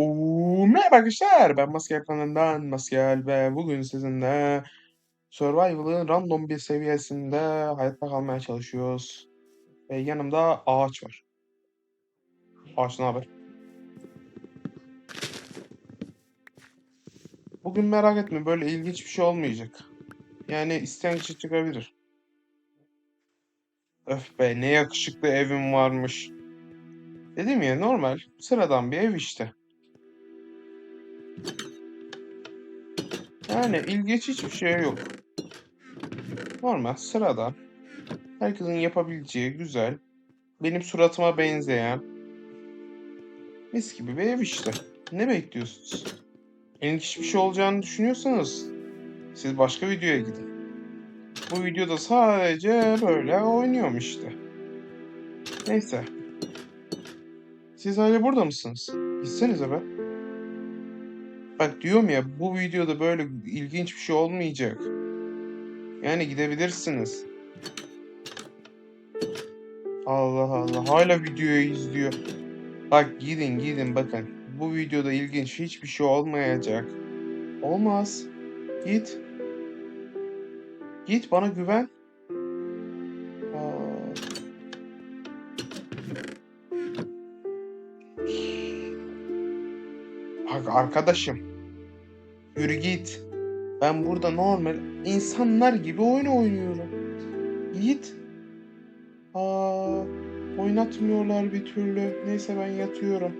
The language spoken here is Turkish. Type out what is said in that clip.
Merhaba arkadaşlar. Ben Maskel kanalından Maskel ve bugün sizinle Survival'ın random bir seviyesinde hayatta kalmaya çalışıyoruz. Ve yanımda ağaç var. Ağaç ne haber? Bugün merak etme böyle ilginç bir şey olmayacak. Yani isteyen kişi çıkabilir. Öf be ne yakışıklı evim varmış. Dedim ya normal sıradan bir ev işte. Yani ilginç hiçbir şey yok. Normal, sıradan. Herkesin yapabileceği güzel. Benim suratıma benzeyen. Mis gibi bir ev işte. Ne bekliyorsunuz? İlginç bir şey olacağını düşünüyorsanız siz başka videoya gidin. Bu videoda sadece böyle oynuyorum işte. Neyse. Siz hala burada mısınız? Gitsenize be. Bak diyorum ya bu videoda böyle ilginç bir şey olmayacak. Yani gidebilirsiniz. Allah Allah hala videoyu izliyor. Bak gidin gidin bakın. Bu videoda ilginç hiçbir şey olmayacak. Olmaz. Git. Git bana güven. Bak arkadaşım. Yürü git. Ben burada normal insanlar gibi oyun oynuyorum. Git. Aa, oynatmıyorlar bir türlü. Neyse ben yatıyorum.